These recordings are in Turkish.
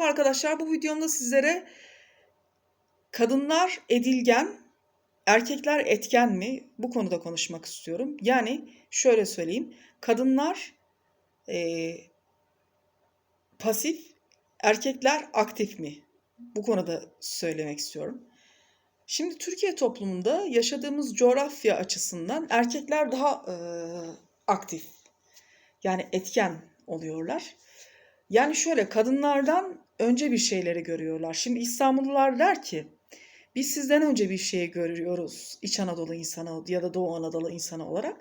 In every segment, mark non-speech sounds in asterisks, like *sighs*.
Merhaba arkadaşlar, bu videomda sizlere kadınlar edilgen, erkekler etken mi? Bu konuda konuşmak istiyorum. Yani şöyle söyleyeyim, kadınlar eee, pasif, erkekler aktif mi? Bu konuda söylemek istiyorum. Şimdi Türkiye toplumunda yaşadığımız coğrafya açısından erkekler daha eee, aktif, yani etken oluyorlar. Yani şöyle kadınlardan önce bir şeyleri görüyorlar. Şimdi İstanbullular der ki biz sizden önce bir şeyi görüyoruz İç Anadolu insanı ya da Doğu Anadolu insanı olarak.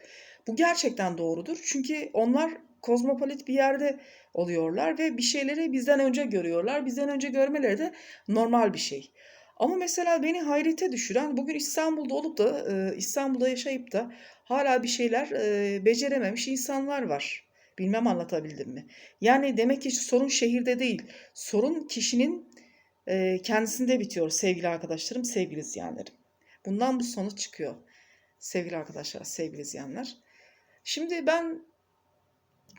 Bu gerçekten doğrudur. Çünkü onlar kozmopolit bir yerde oluyorlar ve bir şeyleri bizden önce görüyorlar. Bizden önce görmeleri de normal bir şey. Ama mesela beni hayrete düşüren bugün İstanbul'da olup da İstanbul'da yaşayıp da hala bir şeyler becerememiş insanlar var. Bilmem anlatabildim mi? Yani demek ki sorun şehirde değil. Sorun kişinin e, kendisinde bitiyor sevgili arkadaşlarım, sevgili izleyenlerim. Bundan bu sonuç çıkıyor. Sevgili arkadaşlar, sevgili izleyenler. Şimdi ben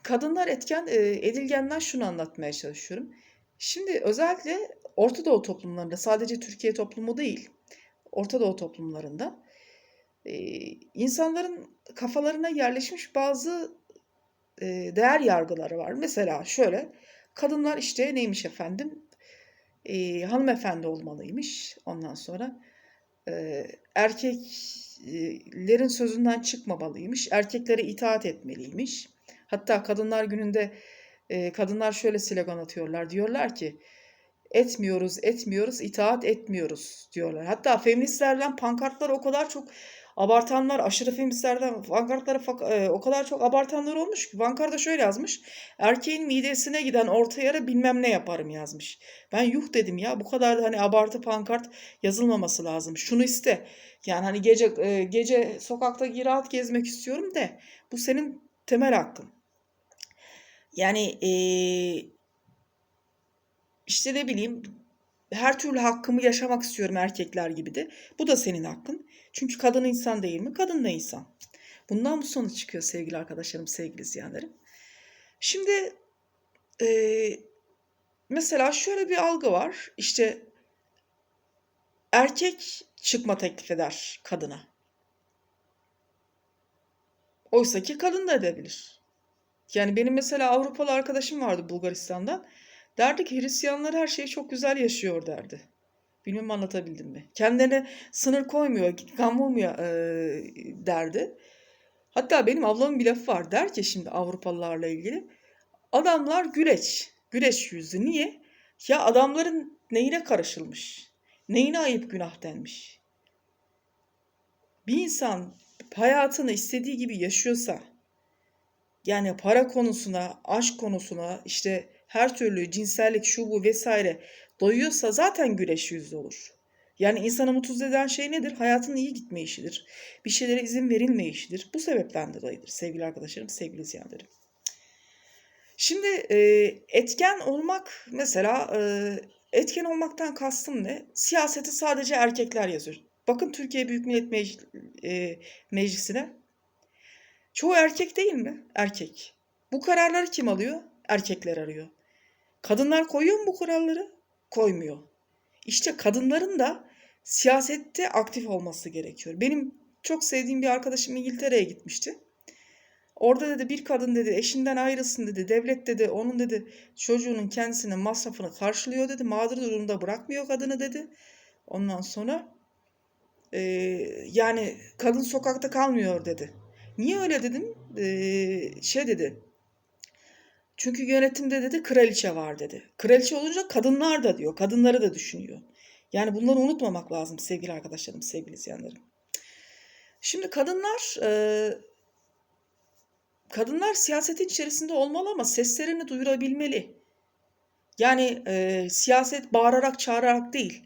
kadınlar etken, e, edilgenden şunu anlatmaya çalışıyorum. Şimdi özellikle Orta Doğu toplumlarında, sadece Türkiye toplumu değil, Orta Doğu toplumlarında e, insanların kafalarına yerleşmiş bazı e, değer yargıları var. Mesela şöyle, kadınlar işte neymiş efendim? E, hanımefendi olmalıymış. Ondan sonra e, erkeklerin sözünden çıkmamalıymış. Erkeklere itaat etmeliymiş. Hatta Kadınlar Günü'nde e, kadınlar şöyle slogan atıyorlar. Diyorlar ki etmiyoruz, etmiyoruz, itaat etmiyoruz diyorlar. Hatta feministlerden pankartlar o kadar çok abartanlar, aşırı feministlerden pankartları fak- e, o kadar çok abartanlar olmuş ki pankarda şöyle yazmış. Erkeğin midesine giden orta yara bilmem ne yaparım yazmış. Ben yuh dedim ya bu kadar da hani abartı pankart yazılmaması lazım. Şunu iste. Yani hani gece e, gece sokakta rahat gezmek istiyorum de bu senin temel hakkın. Yani e, işte ne bileyim her türlü hakkımı yaşamak istiyorum erkekler gibi de. Bu da senin hakkın. Çünkü kadın insan değil mi? Kadın da insan. Bundan bu sonuç çıkıyor sevgili arkadaşlarım, sevgili izleyenlerim. Şimdi e, mesela şöyle bir algı var. İşte erkek çıkma teklif eder kadına. Oysa ki kadın da edebilir. Yani benim mesela Avrupalı arkadaşım vardı Bulgaristan'dan. Derdi ki Hristiyanlar her şeyi çok güzel yaşıyor derdi. Bilmem anlatabildim mi? Kendine sınır koymuyor, gam olmuyor e, derdi. Hatta benim ablamın bir lafı var. Der ki şimdi Avrupalılarla ilgili. Adamlar güleç. Güleç yüzü. Niye? Ya adamların neyine karışılmış? Neyine ayıp günah denmiş? Bir insan hayatını istediği gibi yaşıyorsa yani para konusuna, aşk konusuna, işte her türlü cinsellik, şu bu vesaire doyuyorsa zaten güleş yüzlü olur. Yani insanı mutsuz eden şey nedir? Hayatın iyi gitmeyişidir. Bir şeylere izin verilmeyişidir. Bu sebepten dolayıdır sevgili arkadaşlarım, sevgili izleyenlerim. Şimdi e, etken olmak mesela e, etken olmaktan kastım ne? Siyaseti sadece erkekler yazıyor. Bakın Türkiye Büyük Millet e, Meclisi'ne. Çoğu erkek değil mi? Erkek. Bu kararları kim alıyor? Erkekler arıyor. Kadınlar koyuyor mu bu kuralları? Koymuyor. İşte kadınların da siyasette aktif olması gerekiyor. Benim çok sevdiğim bir arkadaşım İngiltere'ye gitmişti. Orada dedi bir kadın dedi eşinden ayrılsın dedi. Devlet dedi onun dedi çocuğunun kendisinin masrafını karşılıyor dedi. Mağdur durumda bırakmıyor kadını dedi. Ondan sonra e, yani kadın sokakta kalmıyor dedi. Niye öyle dedim? E, şey dedi. Çünkü yönetimde dedi kraliçe var dedi. Kraliçe olunca kadınlar da diyor. Kadınları da düşünüyor. Yani bunları unutmamak lazım sevgili arkadaşlarım, sevgili izleyenlerim. Şimdi kadınlar e, kadınlar siyasetin içerisinde olmalı ama seslerini duyurabilmeli. Yani e, siyaset bağırarak çağırarak değil.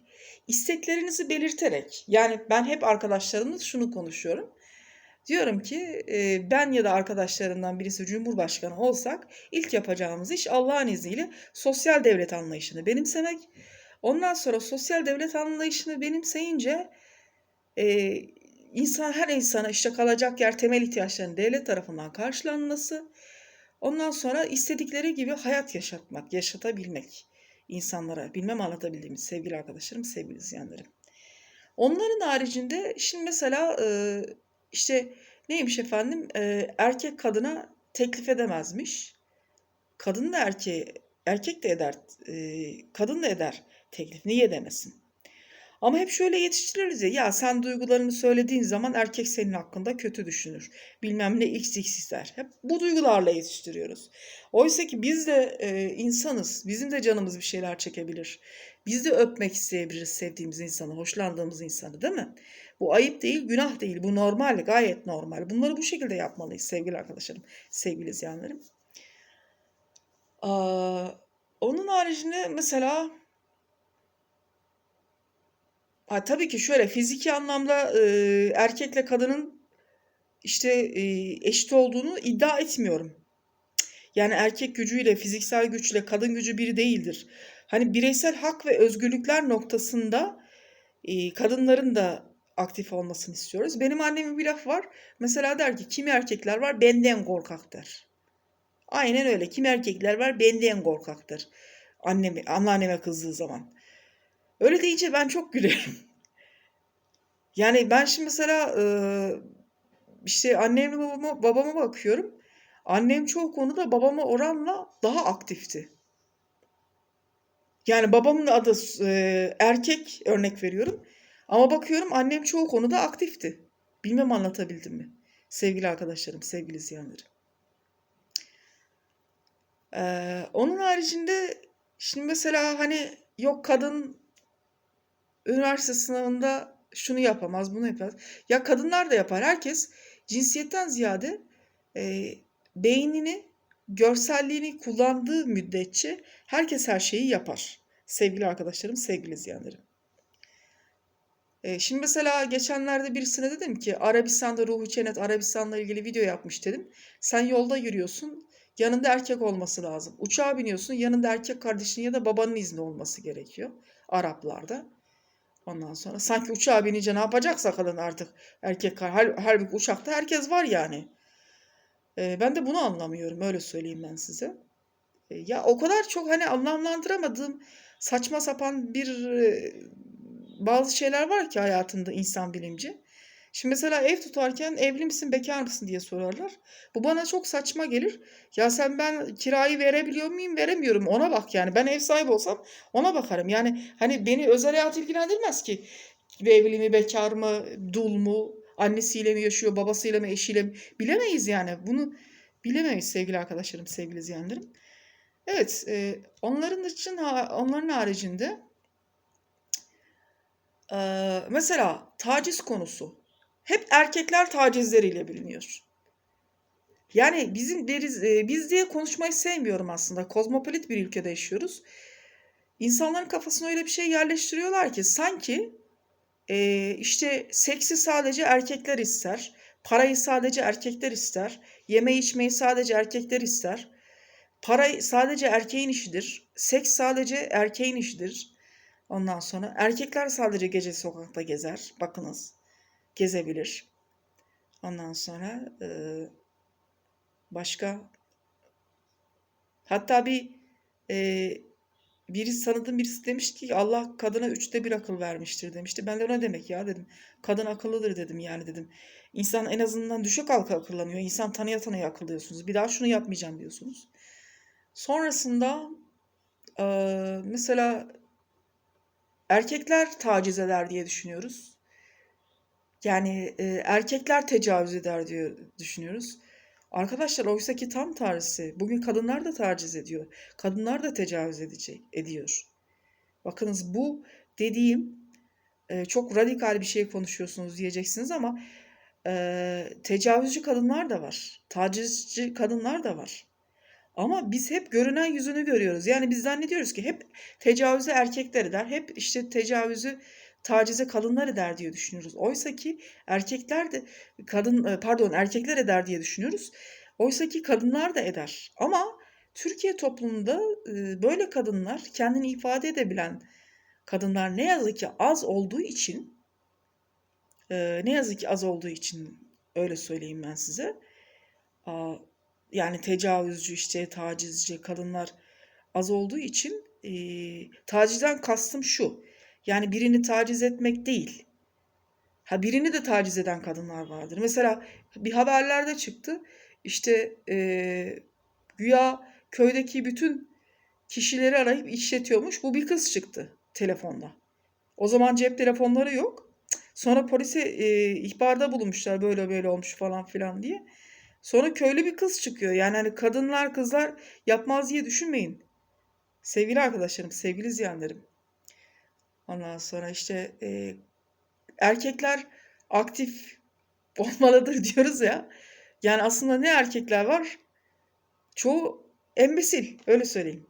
isteklerinizi belirterek. Yani ben hep arkadaşlarımla şunu konuşuyorum. Diyorum ki ben ya da arkadaşlarımdan birisi Cumhurbaşkanı olsak ilk yapacağımız iş Allah'ın izniyle sosyal devlet anlayışını benimsemek. Ondan sonra sosyal devlet anlayışını benimseyince e, insan her insana işte kalacak yer temel ihtiyaçlarının devlet tarafından karşılanması. Ondan sonra istedikleri gibi hayat yaşatmak, yaşatabilmek. insanlara. Bilmem anlatabildiğimi sevgili arkadaşlarım, sevgili izleyenlerim. Onların haricinde şimdi mesela işte neymiş efendim e, erkek kadına teklif edemezmiş. Kadın da erkeğe, erkek de eder, e, kadın da eder teklif. Niye demesin? Ama hep şöyle yetiştiririz ya, ya sen duygularını söylediğin zaman erkek senin hakkında kötü düşünür. Bilmem ne x x ister. Hep bu duygularla yetiştiriyoruz. Oysa ki biz de e, insanız. Bizim de canımız bir şeyler çekebilir. Biz de öpmek isteyebiliriz sevdiğimiz insanı, hoşlandığımız insanı değil mi? Bu ayıp değil, günah değil. Bu normal, gayet normal. Bunları bu şekilde yapmalıyız sevgili arkadaşlarım, sevgili izleyenlerim. Onun haricinde mesela ha, tabii ki şöyle fiziki anlamda e, erkekle kadının işte e, eşit olduğunu iddia etmiyorum. Yani erkek gücüyle, fiziksel güçle kadın gücü biri değildir. Hani bireysel hak ve özgürlükler noktasında e, kadınların da aktif olmasını istiyoruz. Benim annemin bir lafı var. Mesela der ki kimi erkekler var benden korkak der. Aynen öyle. Kim erkekler var benden korkaktır. Anneme, anneanneme kızdığı zaman. Öyle deyince ben çok gülerim. *laughs* Yani ben şimdi mesela işte annemle babama, babama bakıyorum. Annem çoğu konuda babama oranla daha aktifti. Yani babamın adı e, erkek örnek veriyorum. Ama bakıyorum annem çoğu konuda aktifti. Bilmem anlatabildim mi? Sevgili arkadaşlarım, sevgili izleyenlerim. Ee, onun haricinde şimdi mesela hani yok kadın üniversite sınavında şunu yapamaz, bunu yapamaz. Ya kadınlar da yapar. Herkes cinsiyetten ziyade e, beynini, görselliğini kullandığı müddetçe herkes her şeyi yapar. Sevgili arkadaşlarım, sevgili izleyenlerim. Şimdi mesela geçenlerde birisine dedim ki Arabistan'da Ruhu Çenet Arabistan'la ilgili video yapmış dedim. Sen yolda yürüyorsun. Yanında erkek olması lazım. Uçağa biniyorsun. Yanında erkek kardeşin ya da babanın izni olması gerekiyor. Araplarda. Ondan sonra sanki uçağa binince ne yapacaksa kadın artık erkek hal, halbuki uçakta herkes var yani. E, ben de bunu anlamıyorum öyle söyleyeyim ben size. E, ya o kadar çok hani anlamlandıramadığım saçma sapan bir e, bazı şeyler var ki hayatında insan bilimci. Şimdi mesela ev tutarken evli misin bekar mısın diye sorarlar. Bu bana çok saçma gelir. Ya sen ben kirayı verebiliyor muyum veremiyorum ona bak yani. Ben ev sahibi olsam ona bakarım. Yani hani beni özel hayat ilgilendirmez ki. Evli mi bekar mı dul mu annesiyle mi yaşıyor babasıyla mı eşiyle mi bilemeyiz yani. Bunu bilemeyiz sevgili arkadaşlarım sevgili izleyenlerim. Evet onların için onların haricinde e, mesela taciz konusu hep erkekler tacizleriyle biliniyor. Yani bizim deriz, e, biz diye konuşmayı sevmiyorum aslında. Kozmopolit bir ülkede yaşıyoruz. İnsanların kafasına öyle bir şey yerleştiriyorlar ki sanki e, işte seksi sadece erkekler ister, parayı sadece erkekler ister, yeme içmeyi sadece erkekler ister, para sadece erkeğin işidir, seks sadece erkeğin işidir. Ondan sonra erkekler sadece gece sokakta gezer. Bakınız gezebilir. Ondan sonra e, başka hatta bir e, birisi tanıdığım birisi demiş ki Allah kadına üçte bir akıl vermiştir demişti. Ben de ne demek ya dedim. Kadın akıllıdır dedim yani dedim. İnsan en azından düşük halka akıllanıyor. İnsan tanıya tanıya akıllıyorsunuz. Bir daha şunu yapmayacağım diyorsunuz. Sonrasında e, mesela erkekler taciz eder diye düşünüyoruz. Yani e, erkekler tecavüz eder diyor düşünüyoruz. Arkadaşlar oysa ki tam tersi. Bugün kadınlar da taciz ediyor. Kadınlar da tecavüz edecek, ediyor. Bakınız bu dediğim e, çok radikal bir şey konuşuyorsunuz diyeceksiniz ama e, tecavüzcü kadınlar da var. Tacizci kadınlar da var. Ama biz hep görünen yüzünü görüyoruz. Yani biz zannediyoruz ki hep tecavüzü erkekler eder. Hep işte tecavüzü tacize kadınlar eder diye düşünüyoruz. Oysa ki erkekler de kadın e, pardon erkekler eder diye düşünüyoruz. Oysa ki kadınlar da eder. Ama Türkiye toplumunda e, böyle kadınlar kendini ifade edebilen kadınlar ne yazık ki az olduğu için e, ne yazık ki az olduğu için öyle söyleyeyim ben size. Yani tecavüzcü işte tacizci kadınlar az olduğu için e, tacizden kastım şu. Yani birini taciz etmek değil. Ha birini de taciz eden kadınlar vardır. Mesela bir haberlerde çıktı. İşte e, güya köydeki bütün kişileri arayıp işletiyormuş. Bu bir kız çıktı telefonda. O zaman cep telefonları yok. Sonra polise e, ihbarda bulunmuşlar böyle böyle olmuş falan filan diye. Sonra köylü bir kız çıkıyor. Yani hani kadınlar kızlar yapmaz diye düşünmeyin. Sevgili arkadaşlarım, sevgili izleyenlerim. Ondan sonra işte e, erkekler aktif *laughs* olmalıdır diyoruz ya. Yani aslında ne erkekler var? Çoğu embesil, öyle söyleyeyim.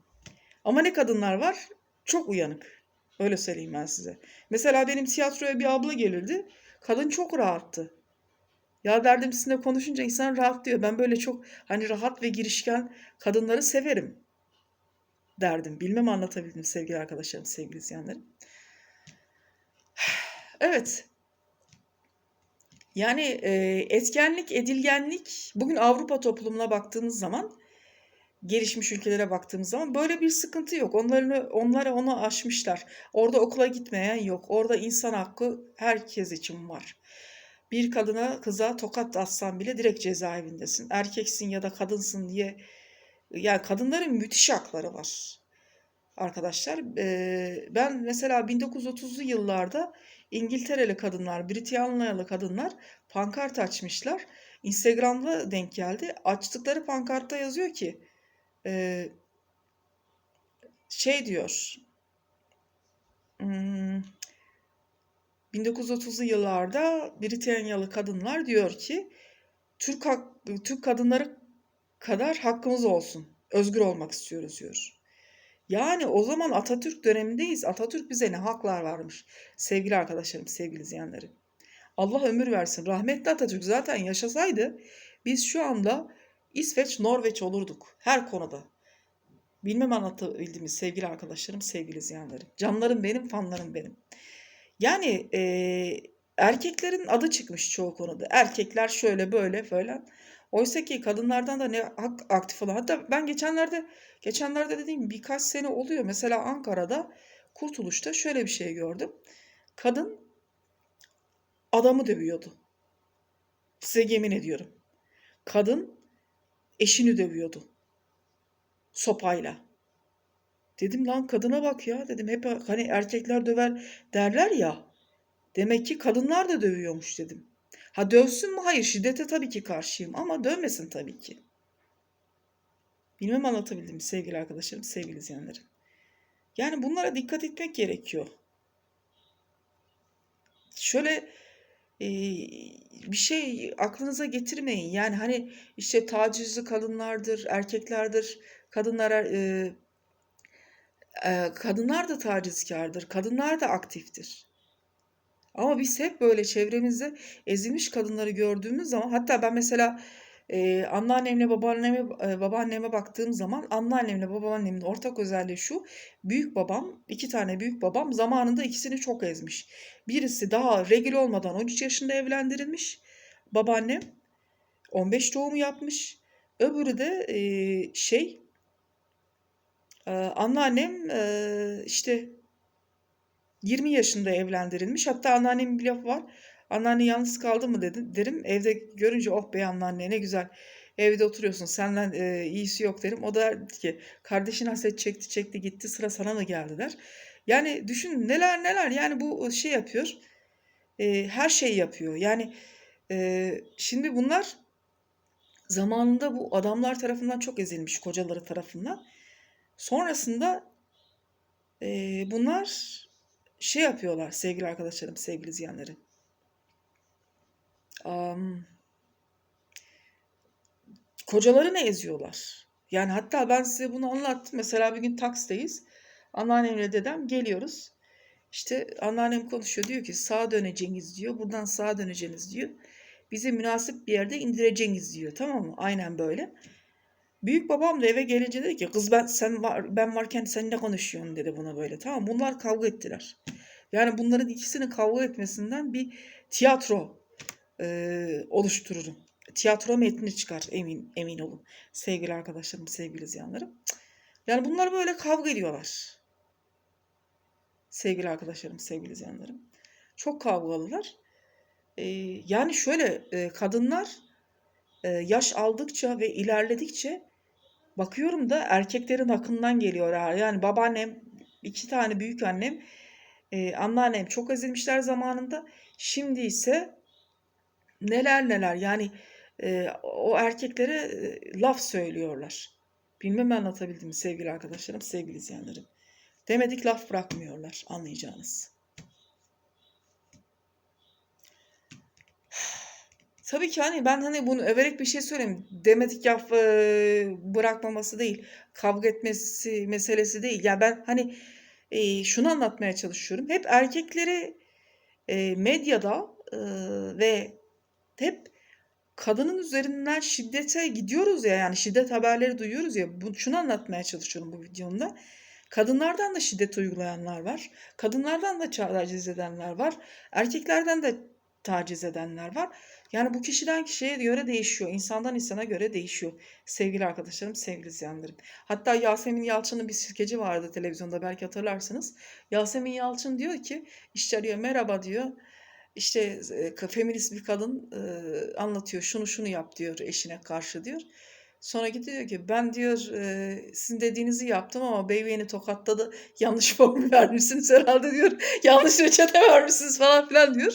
Ama ne kadınlar var? Çok uyanık. Öyle söyleyeyim ben size. Mesela benim tiyatroya bir abla gelirdi. Kadın çok rahattı. Ya derdim sizinle konuşunca insan rahat diyor. Ben böyle çok hani rahat ve girişken kadınları severim derdim. Bilmem anlatabildim sevgili arkadaşlarım, sevgili izleyenlerim. *sighs* Evet. Yani e, etkenlik, edilgenlik bugün Avrupa toplumuna baktığımız zaman gelişmiş ülkelere baktığımız zaman böyle bir sıkıntı yok. Onları onlara onu aşmışlar. Orada okula gitmeyen yok. Orada insan hakkı herkes için var. Bir kadına kıza tokat atsan bile direkt cezaevindesin. Erkeksin ya da kadınsın diye yani kadınların müthiş hakları var. Arkadaşlar ben mesela 1930'lu yıllarda İngiltereli kadınlar, Britanyalı kadınlar pankart açmışlar. Instagram'da denk geldi. Açtıkları pankartta yazıyor ki şey diyor. hmm, 1930'lu yıllarda Britanyalı kadınlar diyor ki Türk hak, Türk kadınları kadar hakkımız olsun. Özgür olmak istiyoruz diyor. Yani o zaman Atatürk dönemindeyiz. Atatürk bize ne haklar varmış. Sevgili arkadaşlarım, sevgili izleyenlerim. Allah ömür versin. Rahmetli Atatürk zaten yaşasaydı biz şu anda İsveç, Norveç olurduk. Her konuda. Bilmem anlatabildim mi sevgili arkadaşlarım, sevgili izleyenlerim. Canlarım benim, fanlarım benim. Yani eee, erkeklerin adı çıkmış çoğu konuda. Erkekler şöyle böyle falan. Oysa ki kadınlardan da ne hak aktif olan. Hatta ben geçenlerde geçenlerde dediğim birkaç sene oluyor. Mesela Ankara'da Kurtuluş'ta şöyle bir şey gördüm. Kadın adamı dövüyordu. Size yemin ediyorum. Kadın eşini dövüyordu. Sopayla. Dedim lan kadına bak ya dedim. Hep hani erkekler döver derler ya. Demek ki kadınlar da dövüyormuş dedim. Ha dövsün mü? Hayır şiddete tabii ki karşıyım ama dövmesin tabii ki. Bilmem anlatabildim sevgili arkadaşlarım, sevgili izleyenlerim. Yani bunlara dikkat etmek gerekiyor. Şöyle e, bir şey aklınıza getirmeyin. Yani hani işte tacizci kadınlardır, erkeklerdir. Kadınlar e, e, kadınlar da tacizkardır. Kadınlar da aktiftir. Ama biz hep böyle çevremizde ezilmiş kadınları gördüğümüz zaman hatta ben mesela e, anneannemle babaanneme e, babaanneme baktığım zaman anneannemle babaannemin ortak özelliği şu. Büyük babam, iki tane büyük babam zamanında ikisini çok ezmiş. Birisi daha regl olmadan 13 yaşında evlendirilmiş. Babaannem 15 doğum yapmış. Öbürü de e, şey e, anneannem e, işte 20 yaşında evlendirilmiş. Hatta anneannemin bir lafı var. Anneanne yalnız kaldı mı dedim, derim. Evde görünce oh be anneanne ne güzel. Evde oturuyorsun senden e, iyisi yok derim. O da der ki kardeşin haset çekti çekti gitti sıra sana mı geldi der. Yani düşün neler neler yani bu şey yapıyor. E, her şeyi yapıyor. Yani e, şimdi bunlar zamanında bu adamlar tarafından çok ezilmiş kocaları tarafından. Sonrasında e, bunlar şey yapıyorlar sevgili arkadaşlarım, sevgili izleyenlerim. Am, kocalarını eziyorlar. Yani hatta ben size bunu anlattım. Mesela bir gün Taks'teyiz. Anneannemle dedem geliyoruz. İşte anneannem konuşuyor diyor ki sağa döneceğiniz diyor. Buradan sağa döneceğiniz diyor. Bizi münasip bir yerde indireceğiniz diyor. Tamam mı? Aynen böyle. Büyük babam da eve gelince dedi ki kız ben sen var ben varken sen ne konuşuyorsun dedi buna böyle. Tamam bunlar kavga ettiler. Yani bunların ikisinin kavga etmesinden bir tiyatro e, oluştururum. Tiyatro metni çıkar emin emin olun. Sevgili arkadaşlarım, sevgili izleyenlerim. Yani bunlar böyle kavga ediyorlar. Sevgili arkadaşlarım, sevgili izleyenlerim. Çok kavgalılar. Ee, yani şöyle e, kadınlar e, yaş aldıkça ve ilerledikçe bakıyorum da erkeklerin akından geliyorlar. Yani babaannem, iki tane büyük annem, e, anneannem çok ezilmişler zamanında. Şimdi ise neler neler yani e, o erkeklere e, laf söylüyorlar. Bilmem anlatabildim mi sevgili arkadaşlarım, sevgili izleyenlerim. Demedik laf bırakmıyorlar anlayacağınız. Tabii ki hani ben hani bunu överek bir şey söyleyeyim. Demedik laf e, bırakmaması değil. Kavga etmesi meselesi değil. Ya ben hani e, şunu anlatmaya çalışıyorum. Hep erkekleri e, medyada e, ve hep kadının üzerinden şiddete gidiyoruz ya yani şiddet haberleri duyuyoruz ya bu, şunu anlatmaya çalışıyorum bu videomda. Kadınlardan da şiddet uygulayanlar var. Kadınlardan da taciz edenler var. Erkeklerden de taciz edenler var. Yani bu kişiden kişiye göre değişiyor. İnsandan insana göre değişiyor. Sevgili arkadaşlarım, sevgili izleyenlerim. Hatta Yasemin Yalçın'ın bir skeci vardı televizyonda belki hatırlarsınız. Yasemin Yalçın diyor ki işte diyor merhaba diyor. İşte e, feminist bir kadın e, anlatıyor şunu şunu yap diyor eşine karşı diyor. Sonra gidiyor ki ben diyor e, sizin dediğinizi yaptım ama bey beni tokatladı. Yanlış formül *laughs* vermişsiniz herhalde diyor. *laughs* Yanlış reçete vermişsiniz falan filan diyor.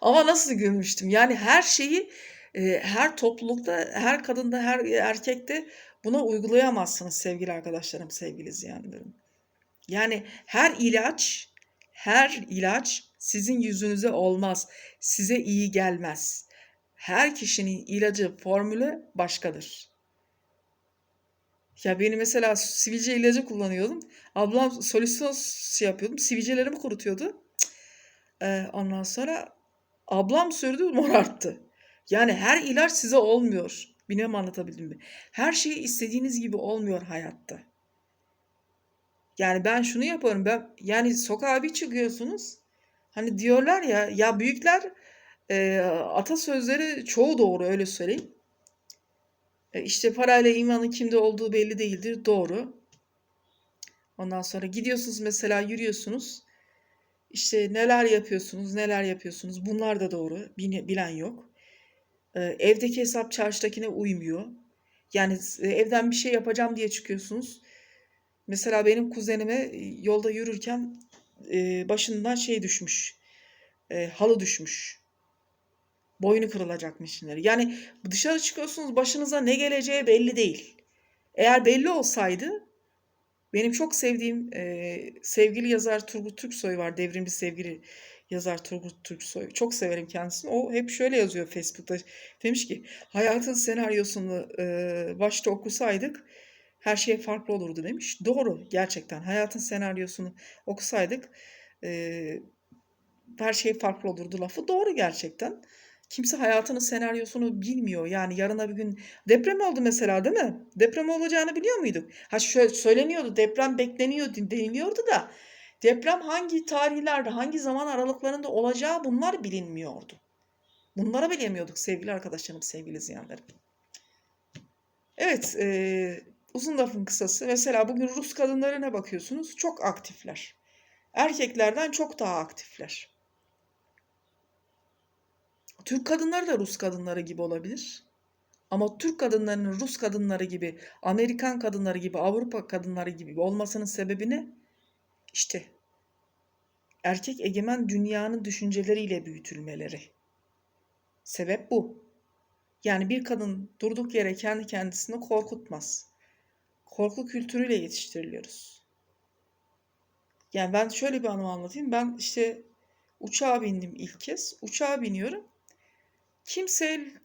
Ama nasıl gülmüştüm. Yani her şeyi e, her toplulukta, her kadında, her erkekte buna uygulayamazsınız sevgili arkadaşlarım, sevgili izleyenlerim. Yani her ilaç, her ilaç sizin yüzünüze olmaz. Size iyi gelmez. Her kişinin ilacı, formülü başkadır. Ya benim mesela sivilce ilacı kullanıyordum. Ablam solüsyon yapıyordum. Sivilcelerimi kurutuyordu. Ee, ondan sonra ablam sürdü morarttı. Yani her ilaç size olmuyor. Bilmem anlatabildim mi? Her şey istediğiniz gibi olmuyor hayatta. Yani ben şunu yaparım. Ben yani sokağa bir çıkıyorsunuz. Hani diyorlar ya ya büyükler e, atasözleri çoğu doğru öyle söyleyeyim. E, işte parayla imanın kimde olduğu belli değildir. Doğru. Ondan sonra gidiyorsunuz mesela yürüyorsunuz. İşte neler yapıyorsunuz, neler yapıyorsunuz. Bunlar da doğru. Bilen yok. E, evdeki hesap çarşıdakine uymuyor. Yani e, evden bir şey yapacağım diye çıkıyorsunuz. Mesela benim kuzenime yolda yürürken başından şey düşmüş. Halı düşmüş. Boynu kırılacakmış şimdi. Yani dışarı çıkıyorsunuz başınıza ne geleceği belli değil. Eğer belli olsaydı benim çok sevdiğim e, sevgili yazar Turgut Türksoy var. Devrimci sevgili yazar Turgut Türksoy. Çok severim kendisini. O hep şöyle yazıyor Facebook'ta. Demiş ki hayatın senaryosunu e, başta okusaydık her şey farklı olurdu demiş. Doğru gerçekten. Hayatın senaryosunu okusaydık e, her şey farklı olurdu lafı. Doğru gerçekten. Kimse hayatının senaryosunu bilmiyor. Yani yarına bir gün deprem oldu mesela değil mi? Deprem olacağını biliyor muyduk? Ha şöyle söyleniyordu deprem bekleniyor deniliyordu da deprem hangi tarihlerde hangi zaman aralıklarında olacağı bunlar bilinmiyordu. Bunlara bilemiyorduk sevgili arkadaşlarım, sevgili izleyenlerim. Evet, e, uzun lafın kısası. Mesela bugün Rus kadınlarına bakıyorsunuz çok aktifler. Erkeklerden çok daha aktifler. Türk kadınları da Rus kadınları gibi olabilir. Ama Türk kadınlarının Rus kadınları gibi, Amerikan kadınları gibi, Avrupa kadınları gibi olmasının sebebi ne? İşte erkek egemen dünyanın düşünceleriyle büyütülmeleri. Sebep bu. Yani bir kadın durduk yere kendi kendisini korkutmaz. Korku kültürüyle yetiştiriliyoruz. Yani ben şöyle bir anımı anlatayım. Ben işte uçağa bindim ilk kez. Uçağa biniyorum kimseyle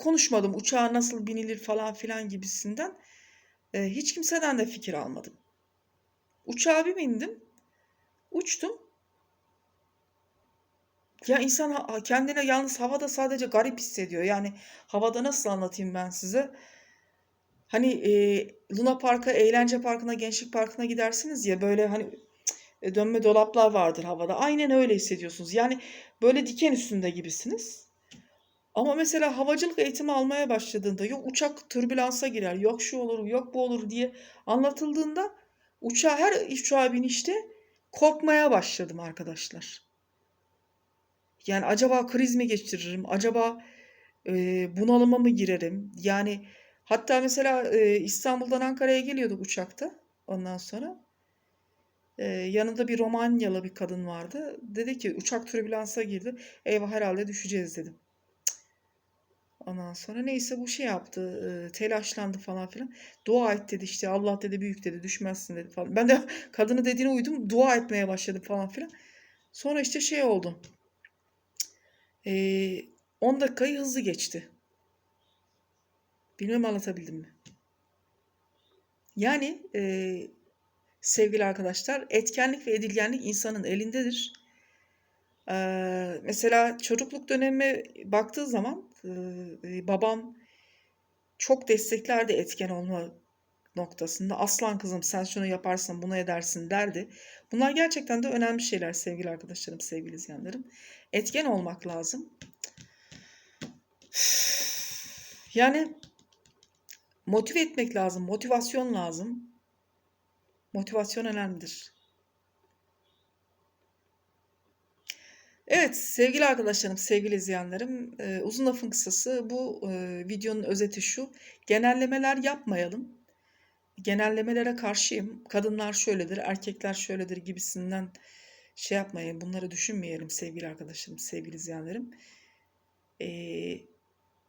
konuşmadım. Uçağa nasıl binilir falan filan gibisinden. E, hiç kimseden de fikir almadım. Uçağa bir bindim. Uçtum. Ya insan kendine yalnız havada sadece garip hissediyor. Yani havada nasıl anlatayım ben size? Hani e, Luna Park'a, eğlence parkına, gençlik parkına gidersiniz ya böyle hani dönme dolaplar vardır havada. Aynen öyle hissediyorsunuz. Yani böyle diken üstünde gibisiniz. Ama mesela havacılık eğitimi almaya başladığında yok uçak türbülansa girer, yok şu olur, yok bu olur diye anlatıldığında uçağa her uçağa binişte korkmaya başladım arkadaşlar. Yani acaba kriz mi geçiririm? Acaba e, bunalıma mı girerim? Yani hatta mesela e, İstanbul'dan Ankara'ya geliyorduk uçakta. Ondan sonra e, yanında bir Romanyalı bir kadın vardı. Dedi ki uçak türbülansa girdi. Eyvah herhalde düşeceğiz dedim. Ondan sonra neyse bu şey yaptı. e, telaşlandı falan filan. Dua et dedi işte Allah dedi büyük dedi düşmezsin dedi falan. Ben de *laughs* kadını dediğine uydum. Dua etmeye başladım falan filan. Sonra işte şey oldu. E, 10 dakikayı hızlı geçti. Bilmem anlatabildim mi? Yani e, sevgili arkadaşlar etkenlik ve edilgenlik insanın elindedir. Eee, mesela çocukluk dönemime baktığı zaman babam çok desteklerdi etken olma noktasında. Aslan kızım sen şunu yaparsın bunu edersin derdi. Bunlar gerçekten de önemli şeyler sevgili arkadaşlarım, sevgili izleyenlerim. Etken olmak lazım. *sighs* Yani motive etmek lazım, motivasyon lazım. Motivasyon önemlidir. Evet sevgili arkadaşlarım, sevgili izleyenlerim, e, uzun lafın kısası bu e, videonun özeti şu. Genellemeler yapmayalım. Genellemelere karşıyım. Kadınlar şöyledir, erkekler şöyledir gibisinden şey yapmayın. Bunları düşünmeyelim sevgili arkadaşlarım, sevgili izleyenlerim. E,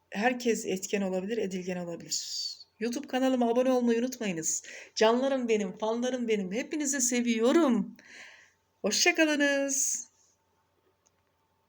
herkes etken olabilir, edilgen olabilir. YouTube kanalıma abone olmayı unutmayınız. Canlarım benim, fanlarım benim. Hepinizi seviyorum. Hoşçakalınız.